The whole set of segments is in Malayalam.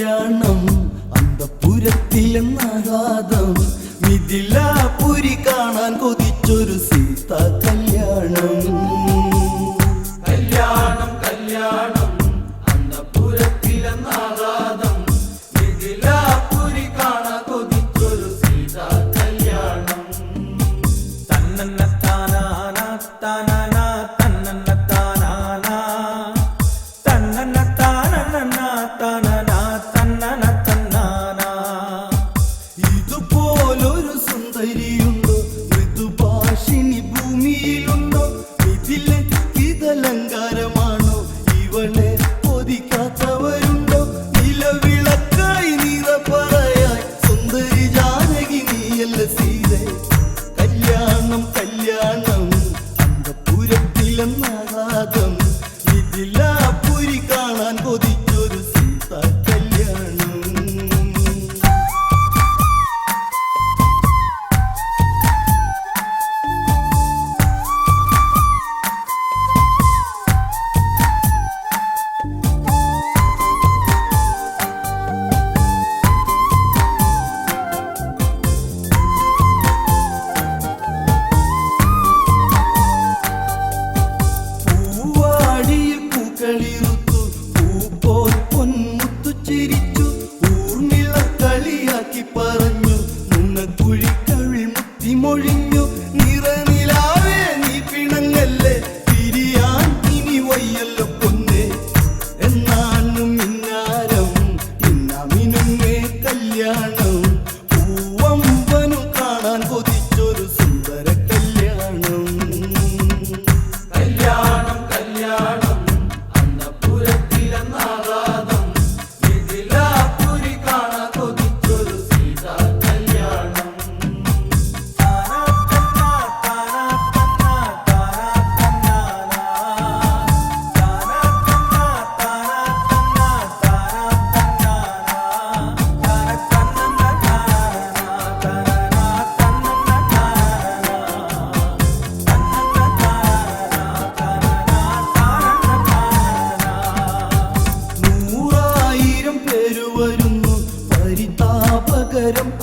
കല്യാണം അന്തപുരത്തിലെന്നാഘാതം. മിഥിലാപുരി കാണാൻ കൊതിച്ചൊരു സീത കല്യാണം പൂവാടിയിൽ പൂക്കളിറുത്തു പൂപ്പോൽ പൊന്മുത്തു ചിരിച്ചു. ഊർമിള കളിയാക്കി പറഞ്ഞു. മുന്നക്കുഴിക്കവിൾ മുത്തി മൊഴിഞ്ഞു നിറനിലാവേ നീ പിണങ്ങല്ലേ? തിരിയാൻ ഇനി വയ്യല്ലോ പൊന്നേ. എന്നാനും ഇന്നാരം ഇന്നമിനുങ്ങേ കല്യാണം.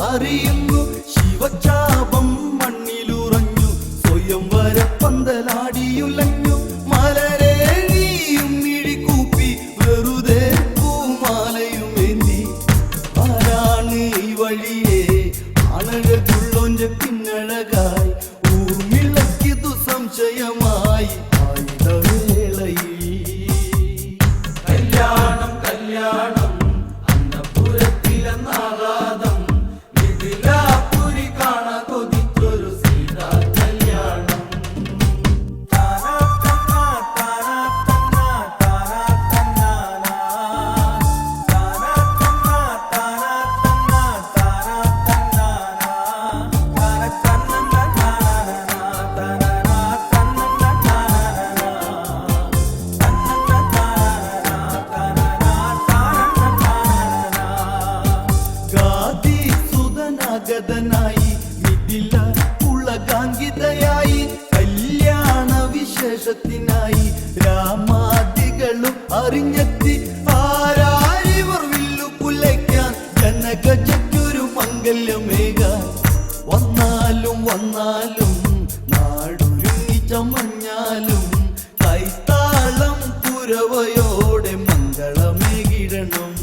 അറിയുന്നു. ശിവചാപം മണ്ണിലുറഞ്ഞു. സ്വയം വര പന്തലാടിയുലഞ്ഞു. മലരെ നീയും മിഴികൂപ്പി വെറുതെ പൂമാലയുമേന്തി ആരാണ് ഈ വഴിയെ? അണഴകുള്ളോന്റെ പിന്നഴകായി വിശേഷത്തിനായി രാമാദികളും അറിഞ്ഞെത്തി ആരാരിവർ വില്ലു കുലയ്ക്കാൻ ജനഗജയ്ക്കൊരു മംഗല്യമേക. വന്നാലും വന്നാലും നാടൊരുങ്ങി ചമഞ്ഞാലും കൈത്താളം പുരവയോടെ മംഗളമേകിടണം.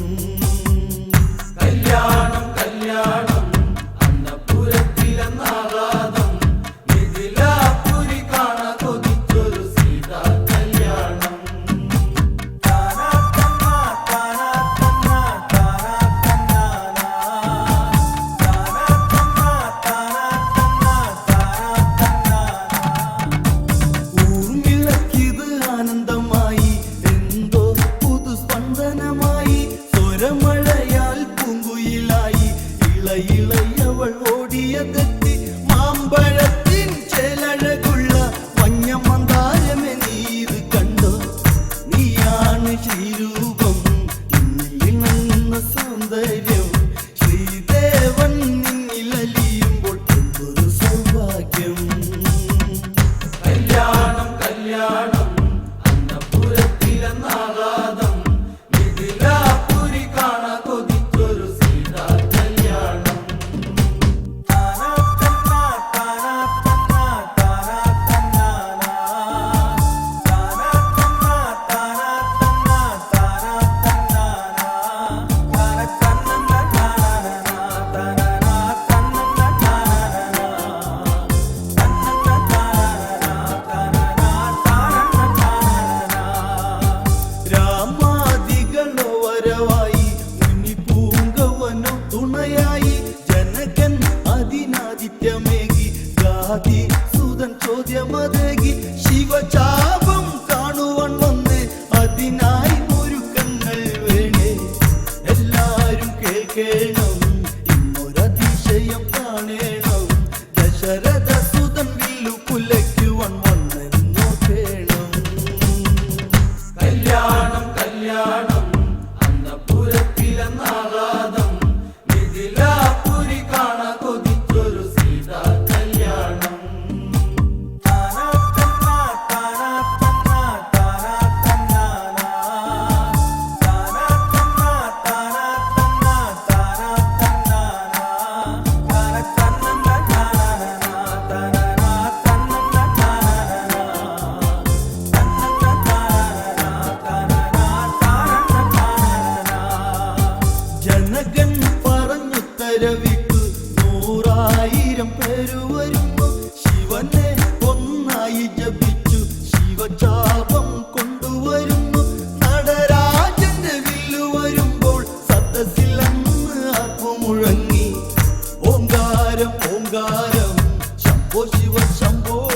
കല്യാണം കല്യാണം. Yeah. devam പിറവിക്കു നൂറായിരം പേരു വരുമ്പോ ശിവനെ ഒന്നായി ജപിച്ചു. ശിവചാപം കൊണ്ടുവരുന്നു. നടരാജന്റെ വില്ലു വരുമ്പോൾ സദസ്സിൽ അന്ന് ആത്മമുഴങ്ങി. ഓങ്കാരം ഓങ്കാരം. ശംഭോ ശിവ ശംഭോ.